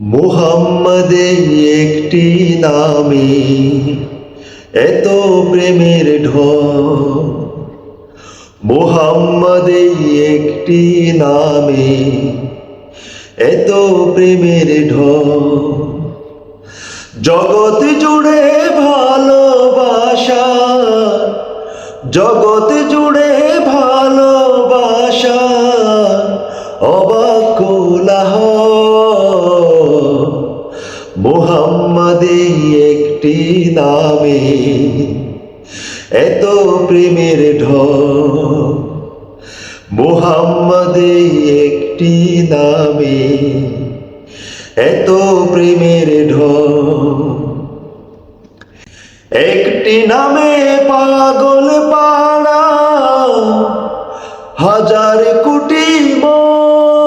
মোহাম্মদে একটি নামে এত প্রেমের ঢল। মোহাম্মদে একটি নামে এত প্রেমের ঢল। জগৎ জুড়ে ভালোবাসা, জগৎ জুড়ে ভালোবাসা, অবাক মোহাম্মদে একটি নামে। এত প্রেমের ঢল। একটি নামে। এত প্রেমের ঢল। একটি নামে পাগল পাড়া। হাজার কোটি মন।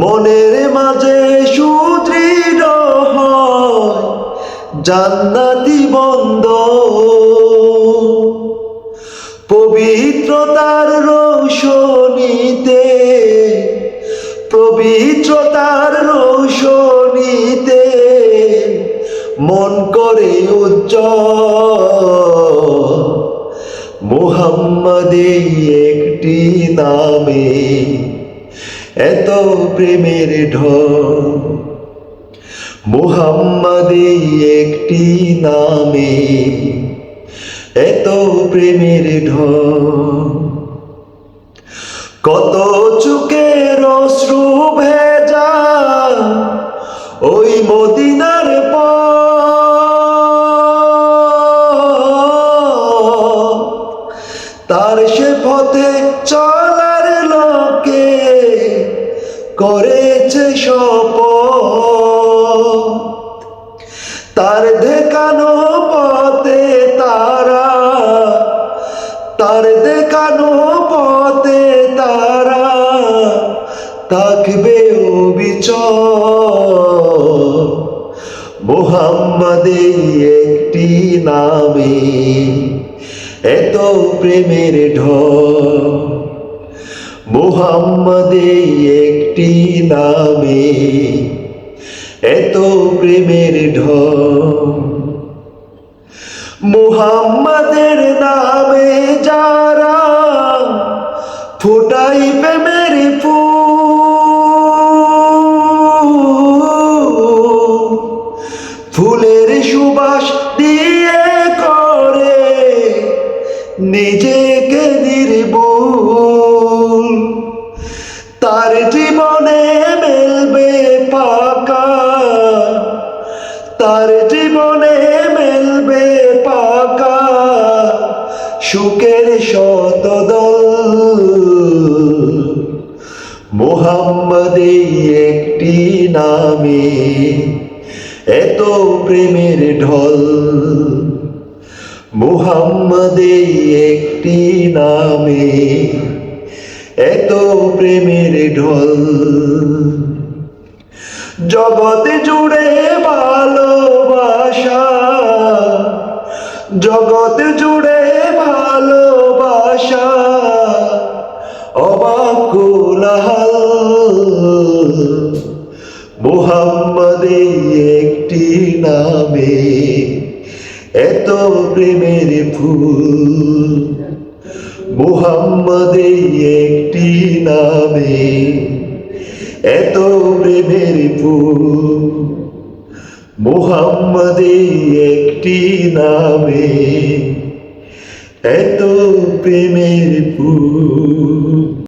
মনের মাঝে সুদৃঢ় বন্ধ। পবিত্রতার রৌশনীতে পবিত্রতার রৌশনীতে মন করে উজ্জ্বল। মোহাম্মদে একটি নামে এত প্রেমের ঢল। মোহাম্মদে একটি নামে এত প্রেমের ঢল। কত চুকের অশ্রু ভেজা ওই মদিনার করেছে শপথ। তার দেখানো পথে তারা, তার দেখানো পথে তারা থাকবে অবিচল। মোহাম্মদে একটি নামে এত প্রেমের ঢল। মোহাম্মদে একটি নামে এত প্রেমের ঢল মুহাম্মাদের নামে যারা ফুটাই প্রেমের ফুল। ফুলের সুবাস দিয়ে করে নিজেকে সুখের শতদল। মোহাম্মদে একটি নামে এত প্রেমের ঢল। মোহাম্মদে একটি নামে এত প্রেমের ঢল। জগতে জুড়ে ভালোবাসা জগতে জুড়ে ভালোবাসা, অবাক কোলাহল। মোহাম্মদে একটি নামে এত প্রেমের ফুল। মোহাম্মদে একটি নামে এত প্রেমের ফুল। মোহাম্মদে একটি নামে এত প্রেমের ফুল।